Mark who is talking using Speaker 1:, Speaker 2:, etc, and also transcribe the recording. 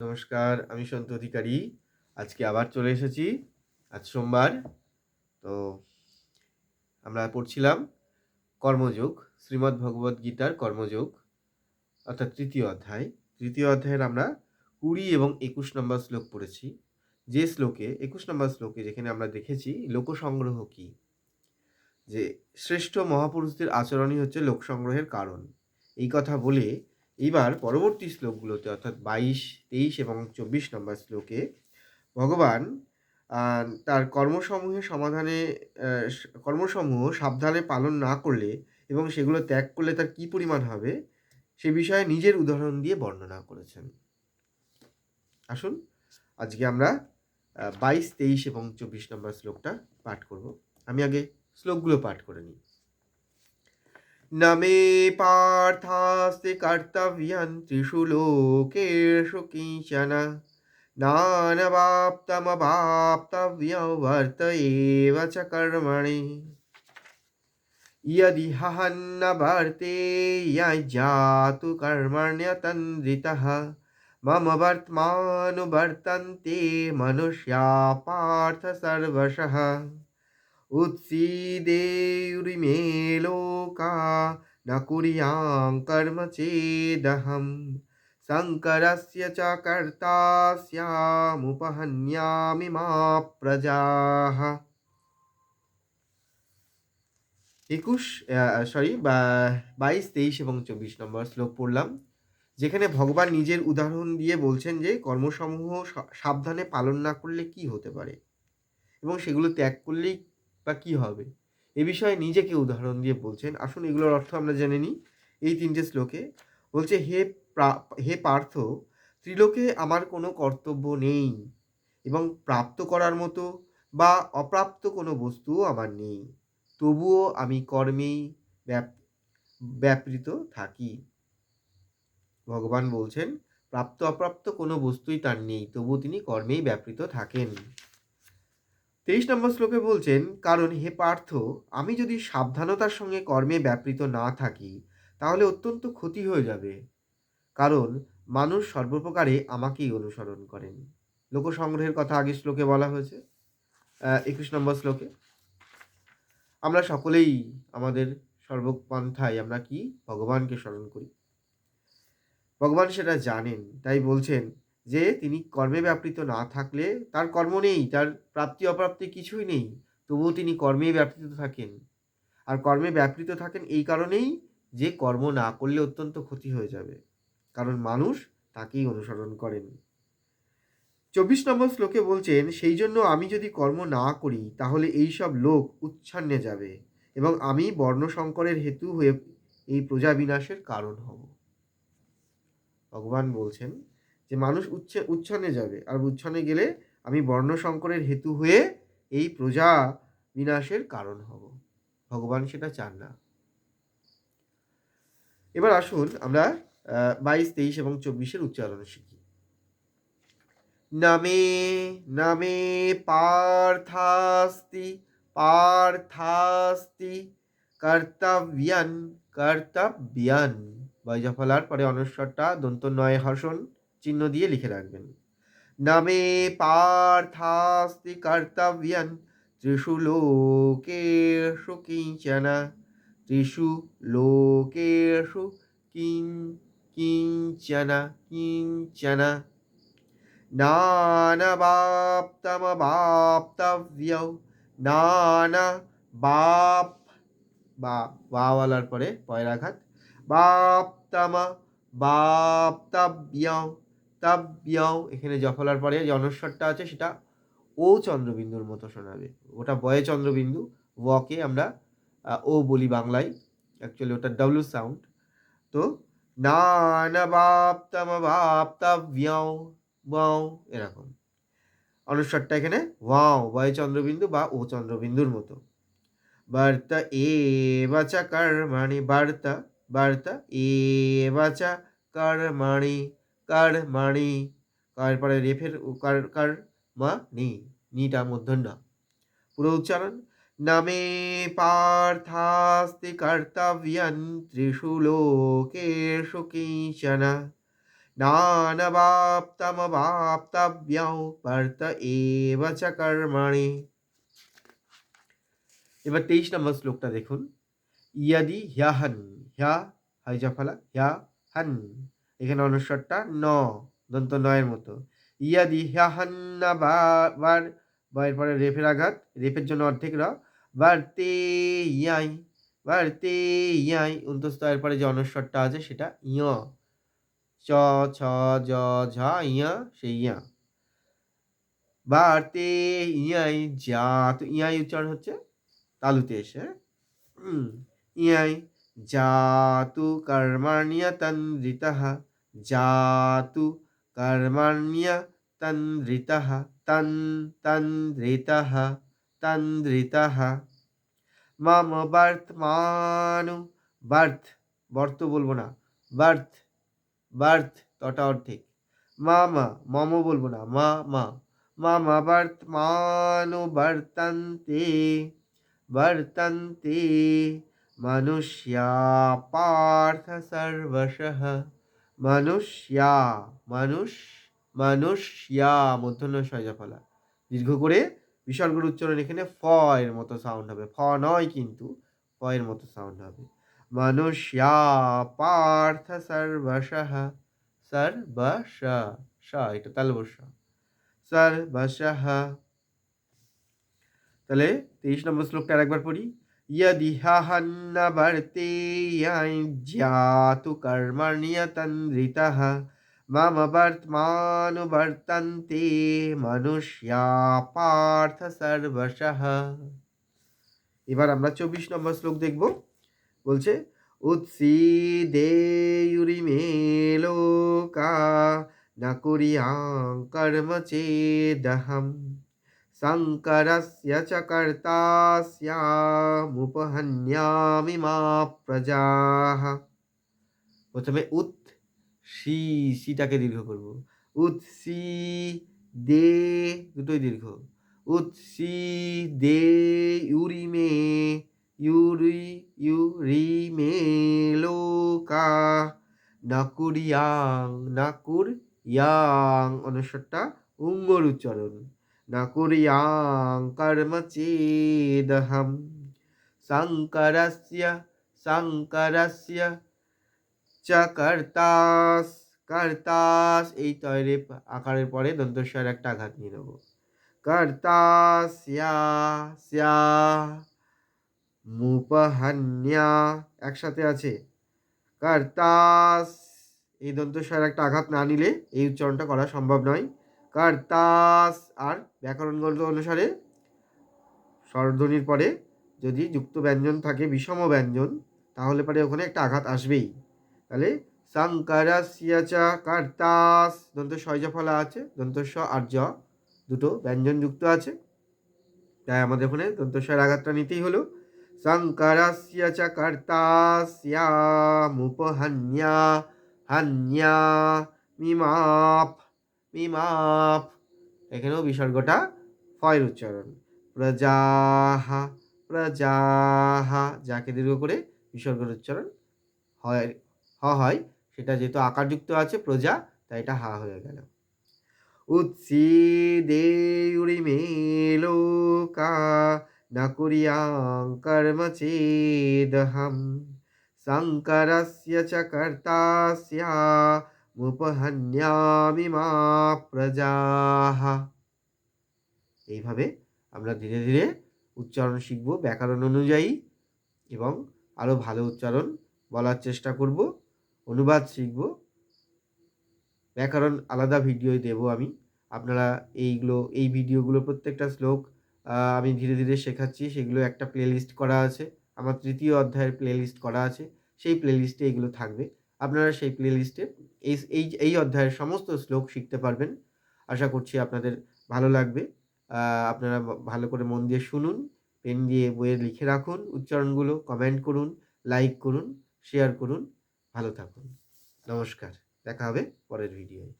Speaker 1: নমস্কার, আমি সন্ত অধিকারী। আজকে আবার চলে এসেছি, আজ সোমবার। তো আমরা পড়ছিলাম কর্মযোগ, শ্রীমদ্ ভগবদ্ গীতার কর্মযোগ, অর্থাৎ তৃতীয় অধ্যায়। তৃতীয় অধ্যায়ের আমরা কুড়ি এবং একুশ নম্বর শ্লোক পড়েছি। যে শ্লোকে, একুশ নম্বর শ্লোকে যেখানে আমরা দেখেছি লোকসংগ্রহ কি? যে শ্রেষ্ঠ মহাপুরুষদের আচরণই হচ্ছে লোকসংগ্রহের কারণ। এই কথা বলে এইবার পরবর্তী শ্লোকগুলোতে, অর্থাৎ বাইশ, তেইশ এবং চব্বিশ নম্বর শ্লোকে ভগবান তার কর্মসমূহের সমাধানে কর্মসমূহ সাবধানে পালন না করলে এবং সেগুলো ত্যাগ করলে তার কী পরিমাণ হবে? সে বিষয়ে নিজের উদাহরণ দিয়ে বর্ণনা করেছেন। আসুন, আজকে আমরা বাইশ, তেইশ এবং চব্বিশ নম্বর শ্লোকটা পাঠ করব। আমি আগে শ্লোকগুলো পাঠ করে নিই। न मे पार्थास्ति कर्तव्यं त्रिषु लोकेषु किञ्चन। नानवाप्तमवाप्तव्यं वर्त एव च कर्मणि। यदि हहन्न वर्तेय जातु कर्मण्यतन्द्रितः। मम वर्त्मानुवर्तन्ते मनुष्या पार्थ सर्वशः उत्सीदेयुरिमे लोका न कुर्यां कर्म चेदहं शङ्करस्य च कर्ता स्यामुपहन्यामि मा प्रजाः একুশ সরি বা বাইশ তেইশ এবং চব্বিশ নম্বর শ্লোক পড়লাম যেখানে ভগবান নিজের উদাহরণ দিয়ে বলছেন যে কর্মসমূহ সা- সাবধানে পালন না করলে কি হতে পারে এবং সেগুলো ত্যাগ করলেই বা কী হবে? এ বিষয়ে নিজেকে উদাহরণ দিয়ে বলছেন। আসুন এগুলোর অর্থ আমরা জেনে নিই। এই তিনটে শ্লোকে বলছে, হে হে পার্থ, ত্রিলোকে আমার কোনো কর্তব্য নেই এবং প্রাপ্ত করার মতো বা অপ্রাপ্ত কোনো বস্তুও আমার নেই। তবুও আমি কর্মেই ব্যাপ, ব্যাপৃত থাকি। ভগবান বলছেন, প্রাপ্ত অপ্রাপ্ত কোনো বস্তুই তার নেই, তবুও তিনি কর্মেই ব্যাপৃত থাকেন। তেইশ নম্বর শ্লোকে বলছেন, কারণ হে পার্থ, আমি যদি সাবধানতার সঙ্গে কর্মে ব্যাপৃত না থাকি, তাহলে অত্যন্ত ক্ষতি হয়ে যাবে। কারণ মানুষ সর্বপ্রকারে আমাকেই অনুসরণ করেন। লোকসংগ্রহের কথা আগে শ্লোকে বলা হয়েছে একুশ নম্বর শ্লোকে। আমরা সকলেই আমাদের সর্বপন্থায় আমরা কি? ভগবানকে স্মরণ করি। ভগবান সেটা জানেন, তাই বলছেন যে তিনি কর্মে ব্যাপৃত না থাকলে তার কর্ম নেই, তার প্রাপ্তি অপ্রাপ্তি কিছুই নেই, তবুও তিনি কর্মে ব্যাপৃত থাকেন। আর কর্মে ব্যাপৃত থাকেন এই কারণেই যে কর্ম না করলে অত্যন্ত ক্ষতি হয়ে যাবে, কারণ মানুষ তাকেই অনুসরণ করেন। চব্বিশ নম্বর শ্লোকে বলছেন, সেই জন্য আমি যদি কর্ম না করি, তাহলে এই সব লোক উচ্ছন্নে যাবে এবং আমি বর্ণসংকরের হেতু হয়ে এই প্রজা বিনাশের কারণ হব। ভগবান বলছেন যে মানুষ উচ্ছে, উচ্ছন্নে যাবে। আর উচ্ছন্নে গেলে আমি বর্ণসংকরের হেতু হয়ে এই প্রজা বিনাশের কারণ হব। ভগবান সেটা চান না। এবার আসুন আমরা বাইশ, তেইশ এবং চব্বিশের উচ্চারণ শিখি। নমে নমে পার্থাস্তি পার্থাস্তি, কর্তব্যান কর্তব্যান। বয়জফলার পরে অনস্বরটা দন্ত নয় হর্ষণ। চিহ্ন দিয়ে লিখে রাখবেন। নামে পার্থাস্তি কর্তব্যান ত্রিষু লোকেষু কিঞ্চন, ত্রিষু লোকেষু কিং, কিঞ্চন কিঞ্চন। নানবাপ্তমবাপ্তব্যৌ নানা বাপ বা বাওয়ালার পরে পয়রাঘাত। বাপ্তম বাপ্তব্যৌ তাব্যৌ এখানে জফলার পরে যে অনস্বরটা আছে সেটা ও চন্দ্রবিন্দুর মতো শোনাবে। ওটা বয়ে চন্দ্রবিন্দু, ওকে আমরা ও বলি বাংলায়। অ্যাকচুয়ালি ওটা ডাব্লু সাউন্ড তো নানবাপ্তমবাপ্তব্যৌ ওয়াও এরকম। অনুস্বরটা এখানে, ওয়াও, বয় চন্দ্রবিন্দু বা ও চন্দ্রবিন্দুর মতো। বার্তা এ বাচা কর্মাণি, বার্তা বার্তা এ বাচা কর্মাণি কর্মাণি। কার মানি পরে রেফের কার কার মা নি? নিটা মূর্ধন্য পুরো উচ্চারণ, নমে পার্থাস্তি কর্তব্যন ত্রিষু লোকেষু কিঞ্চন। নানবাপ্তমবাপ্তব্যং বর্ত এব চ কর্মণি। এবার তেইশ নম্বর শ্লোকটা দেখুন। ইয়াদি হ্যাহন হ্যা হাইজা ফলা হ্যা হন এখানে অনুস্বরটা ন, দন্ত নয়ের মতো। ইয়াদি হ্যাহান্না বা বার বয়ের পরে রেফের আঘাত, রেফের জন্য অর্ধেক র বাড়তে ইয়াই বাড়তে ইয়াই উন্তস্ত এর পরে যে অনুস্বরটা আছে সেটা ইয় চ, ছ, জ, ঝ ইয়া সেই ইয়া বাড়তে ইয়াই যা। তো ইয়াই উচ্চারণ হচ্ছে তালুতে এসে। ইয়াই জাতু কর্মণ্যতন্দ্রিতः জাতু কর্মণ্যতন্দ্রিতः তন তন্দ্রিতः তন্দ্রিতः মম বর্তমানু বার্থ বর্ত বলব না বার্থ বার্থ তটা অর্ধেক মামা মম বলব না মা মা মামা বর্তমানু বর্তন্তে বর্তন্তে মনুষ্যা পার্থ সর্বশঃ মনুষ্যা, মানুষ, মনুষ্যা মধ্যন্য সয়জাফলা দীর্ঘ করে বিসর্গর উচ্চারণ এখানে ফ এর মতো সাউন্ড হবে। ফ নয় কিন্তু ফ এর মতো সাউন্ড হবে। মনুষ্যা পার্থ সর্বশঃ, সর্বশ এটা তালবস সর্বশঃ। তাহলে তেইশ নম্বর শ্লোকটা আরেকবার পড়ি। यदिहन्न वर्तेयं कर्मण्यतन्द्रितः मम वर्तमानुवर्तन्ते মনুষ্যা পার্থ সর্বশঃ এবার আমরা চব্বিশ নম্বর শ্লোক দেখব বলছে উৎসিদেয়ুরিমে লোকা না করিয়াং কর্ম চেদহম শঙ্করস্য চ কর্তাস্যামুপহন্যামি মা প্রজাহ প্রথমে উৎ সি সিটাকে দীর্ঘ করব। উৎ সি দে দুটোই দীর্ঘ। উৎ সি দে ইউরি মে ইউরি ইউরি মে লোকা নাকুর ইয়াং অনুস্বরটা উঙ্গর উচ্চারণ न कुर्यां कर्म चेदहं শঙ্করস্য শঙ্করস্য চ কর্তাস কর্তাস এই তৈরি আকারের পরে দন্তস্বর একটা আঘাত নিয়ে নেব কর্তাস্যা স্যা মুপহান্যা একসাথে আছে কর্তাস এই দন্তস্বর একটা আঘাত না নিলে এই উচ্চারণটা করা সম্ভব নয় কার্তাস আর ব্যাকরণগত অনুসারে স্বরধ্বনির পরে যদি যুক্ত ব্যঞ্জন থাকে, বিষম ব্যঞ্জন, তাহলে পরে ওখানে একটা আঘাত আসবেই। তাহলে সাংকারাসিয়াচা কার্তাস দন্ত সয়জা ফলা আছে দন্তস্ব আর জ দুটো ব্যঞ্জন যুক্ত আছে। তাই আমাদের ওখানে দন্তস্বয়ের আঘাতটা নিতেই হলো। শঙ্করাস্যা কর্তাস্যা মুপহান্যা হান্যা, মিমাপ। মিমাপ। এখানেও বিসর্গটা ফয়ের উচ্চারণ। প্রজাহা প্রজাহা যাকে দীর্ঘ করে বিসর্গের উচ্চারণ হয়, হ হয়, সেটা যেহেতু আকারযুক্ত আছে, প্রজা, তাই এটা হা হয়ে গেল। উৎসিদেউরি মে লোকা না কুরিয়াং শঙ্করস্য চ কর্তাস্যা মুপহান্যামি মা প্রজাহ এইভাবে আমরা ধীরে ধীরে উচ্চারণ শিখব, ব্যাকরণ অনুযায়ী এবং আরও ভালো উচ্চারণ বলার চেষ্টা করব, অনুবাদ শিখব। ব্যাকরণ আলাদা ভিডিও দেব আমি। আপনারা এইগুলো, এই ভিডিওগুলো প্রত্যেকটা শ্লোক আমি ধীরে ধীরে শেখাচ্ছি, সেগুলো একটা প্লেলিস্ট করা আছে, আমার তৃতীয় অধ্যায়ের প্লেলিস্ট করা আছে, সেই প্লেলিস্টে এগুলো থাকবে। আপনারা সেই প্লেলিস্টে এই এই এই অধ্যায়ের সমস্ত শ্লোক শিখতে পারবেন। আশা করছি আপনাদের ভালো লাগবে। আপনারা ভালো করে মন দিয়ে শুনুন, পেন দিয়ে বইয়ে লিখে রাখুন, উচ্চারণগুলো কমেন্ট করুন লাইক করুন শেয়ার করুন। ভালো থাকুন। নমস্কার। দেখা হবে পরের ভিডিওয়